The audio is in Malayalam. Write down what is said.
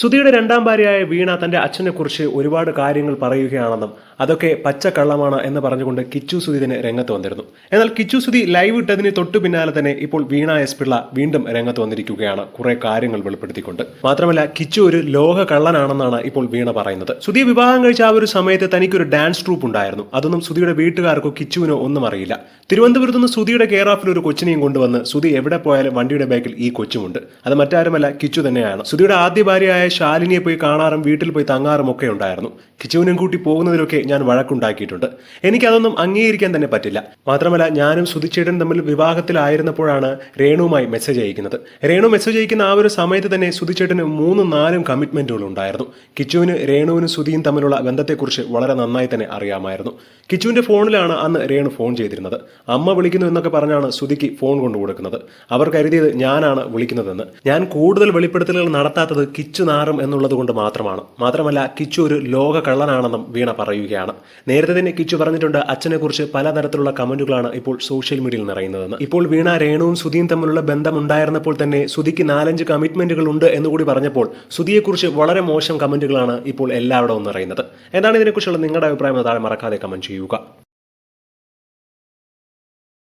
സുധിയുടെ രണ്ടാം ഭാര്യയായ വീണ തന്റെ അച്ഛനെക്കുറിച്ച് ഒരുപാട് കാര്യങ്ങൾ പറയുകയാണെന്നും അതൊക്കെ പച്ചക്കള്ളമാണ് എന്ന് പറഞ്ഞുകൊണ്ട് കിച്ചു സുധി തന്നെ രംഗത്ത് വന്നിരുന്നു. എന്നാൽ കിച്ചു സുധി ലൈവ് ഇട്ടതിന് തൊട്ടു പിന്നാലെ തന്നെ ഇപ്പോൾ വീണ എസ് പിള്ള വീണ്ടും രംഗത്ത് വന്നിരിക്കുകയാണ് കുറെ കാര്യങ്ങൾ വെളിപ്പെടുത്തിക്കൊണ്ട്. മാത്രമല്ല കിച്ചു ഒരു ലോക കള്ളനാണെന്നാണ് ഇപ്പോൾ വീണ പറയുന്നത്. സുധി വിവാഹം കഴിച്ച ആ ഒരു സമയത്ത് തനിക്കൊരു ഡാൻസ് ട്രൂപ്പ് ഉണ്ടായിരുന്നു. അതൊന്നും സുധിയുടെ വീട്ടുകാർക്കോ കിച്ചുവിനോ ഒന്നും അറിയില്ല. തിരുവനന്തപുരത്ത് നിന്ന് സുധിയുടെ കെയർ ഓഫിൽ ഒരു കൊച്ചിനെയും കൊണ്ടുവന്ന് സുധി എവിടെ പോയാലും വണ്ടിയുടെ ബാക്കിൽ ഈ കൊച്ചുമുണ്ട്. അത് മറ്റാരുമല്ല കിച്ചു തന്നെയാണ്. സുധിയുടെ ആദ്യ ഭാര്യയായ ശാലിനിയെ പോയി കാണാറും വീട്ടിൽ പോയി തങ്ങാറും ഒക്കെ ഉണ്ടായിരുന്നു. കിച്ചുവിനും കൂട്ടി പോകുന്നതിലൊക്കെ ഞാൻ വഴക്കുണ്ടാക്കിയിട്ടുണ്ട്. എനിക്കതൊന്നും അംഗീകരിക്കാൻ തന്നെ പറ്റില്ല. മാത്രമല്ല ഞാനും സുധിച്ചേട്ടൻ തമ്മിൽ വിവാഹത്തിലായിരുന്നപ്പോഴാണ് രേണുവുമായി മെസ്സേജ് അയക്കുന്നത്. രേണു മെസ്സേജ് അയക്കുന്ന ആ ഒരു സമയത്ത് തന്നെ സുധിച്ചേട്ടന് മൂന്നും നാലും കമ്മിറ്റ്മെന്റുകൾ ഉണ്ടായിരുന്നു. കിച്ചുവിന് രേണുവിനും സുധിയും തമ്മിലുള്ള ബന്ധത്തെക്കുറിച്ച് വളരെ നന്നായി തന്നെ അറിയാമായിരുന്നു. കിച്ചുവിന്റെ ഫോണിലാണ് അന്ന് രേണു ഫോൺ ചെയ്തിരുന്നത്. അമ്മ വിളിക്കുന്നു എന്നൊക്കെ പറഞ്ഞാണ് സുധിക്ക് ഫോൺ കൊണ്ടു കൊടുക്കുന്നത്. അവർ കരുതിയത് ഞാനാണ് വിളിക്കുന്നതെന്ന്. ഞാൻ കൂടുതൽ വെളിപ്പെടുത്തലുകൾ നടത്താത്തത് കിച്ചു നാറും എന്നുള്ളത് കൊണ്ട് മാത്രമാണ്. മാത്രമല്ല കിച്ചു ഒരു ലോക കള്ളനാണെന്നും വീണ പറയുകയാണ്. നേരത്തെ തന്നെ കിച്ചു പറഞ്ഞിട്ടുണ്ട് അച്ഛനെക്കുറിച്ച് പലതരത്തിലുള്ള കമന്റുകളാണ് ഇപ്പോൾ സോഷ്യൽ മീഡിയയിൽ നിറയുന്നതെന്ന്. ഇപ്പോൾ വീണ രേണുവും സുധിയും തമ്മിലുള്ള ബന്ധം ഉണ്ടായിരുന്നപ്പോൾ തന്നെ സുധിക്ക് നാലഞ്ച് കമ്മിറ്റ്മെന്റുകൾ ഉണ്ട് എന്നുകൂടി പറഞ്ഞപ്പോൾ സുധിയെക്കുറിച്ച് വളരെ മോശം കമന്റുകളാണ് ഇപ്പോൾ എല്ലാവരും നിറയുന്നത്. എന്താണ് ഇതിനെക്കുറിച്ചുള്ള നിങ്ങളുടെ അഭിപ്രായം താഴെ മറക്കാതെ കമന്റ് ചെയ്യുക.